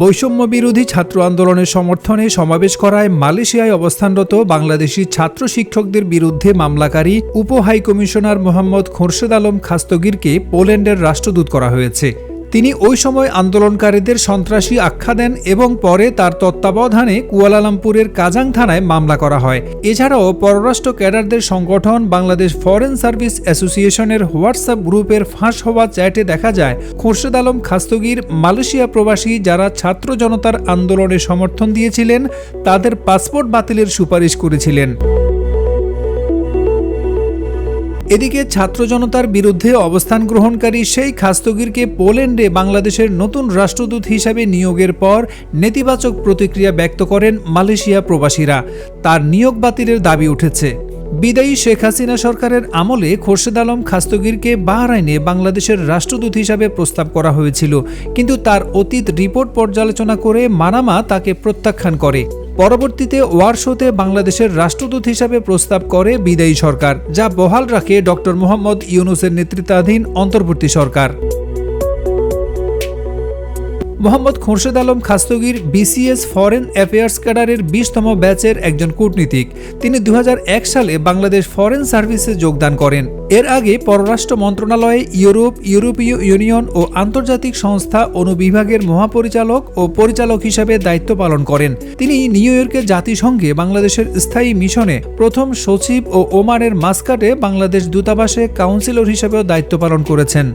বৈষম্য বিরোধী ছাত্র আন্দোলনের সমর্থনে সমাবেশ করায় মালয়েশিয়ায় অবস্থানরত বাংলাদেশি ছাত্র শিক্ষকদের বিরুদ্ধে মামলাকারী উপ হাইকমিশনার মোহাম্মদ খোরশেদ আলম খাস্তগিরকে পোল্যান্ডের রাষ্ট্রদূত করা হয়েছে। তিনি ওই সময় আন্দোলনকারীদের সন্ত্রাসী আখ্যা দেন এবং পরে তার তত্ত্বাবধানে কুয়ালালামপুরের কাজাং থানায় মামলা করা হয়। এছাড়াও পররাষ্ট্র ক্যাডারদের সংগঠন বাংলাদেশ ফরেন সার্ভিস অ্যাসোসিয়েশনের হোয়াটসঅ্যাপ গ্রুপের ফাঁস হওয়া চ্যাটে দেখা যায়, খোরশেদ আলম খাস্তগির মালয়েশিয়া প্রবাসী যারা ছাত্র জনতার আন্দোলনে সমর্থন দিয়েছিলেন, তাদের পাসপোর্ট বাতিলের সুপারিশ করেছিলেন। এদিকে ছাত্র জনতার বিরুদ্ধে অবস্থান গ্রহণকারী সেই খাস্তগিরকে পোল্যান্ডে বাংলাদেশের নতুন রাষ্ট্রদূত হিসাবে নিয়োগের পর নেতিবাচক প্রতিক্রিয়া ব্যক্ত করেন মালয়েশিয়া প্রবাসীরা। তার নিয়োগ বাতিলের দাবি উঠেছে। বিদায়ী শেখ হাসিনা সরকারের আমলে খোরশেদ আলম খাস্তগিরকে বাহরাইনে বাংলাদেশের রাষ্ট্রদূত হিসাবে প্রস্তাব করা হয়েছিল। কিন্তু তার অতীত রিপোর্ট পর্যালোচনা করে মানামা তাকে প্রত্যাখ্যান করে। পরবর্তীতে ওয়ারশোতে বাংলাদেশের রাষ্ট্রদূত হিসাবে প্রস্তাব করে বিদায়ী সরকার, যা বহাল রাখে ডক্টর মোহাম্মদ ইউনুসের নেতৃত্বাধীন অন্তর্বর্তী সরকার। Mohammad Khorshed Alam Khastagir BCS foreign affairs ক্যাডারের বিশতম ব্যাচের একজন কূটনীতিক। তিনি দু হাজার এক সালে বাংলাদেশ ফরেন সার্ভিসে যোগদান করেন। এর আগে পররাষ্ট্র মন্ত্রণালয়ে ইউরোপ, ইউরোপীয় ইউনিয়ন ও আন্তর্জাতিক সংস্থা অনুবিভাগের মহাপরিচালক ও পরিচালক হিসাবে দায়িত্ব পালন করেন। তিনি নিউ ইয়র্কের জাতিসংঘে বাংলাদেশের স্থায়ী মিশনে প্রথম সচিব ও ওমানের মাস্কাটে বাংলাদেশ দূতাবাসে কাউন্সিলর হিসেবেও দায়িত্ব পালন করেছেন।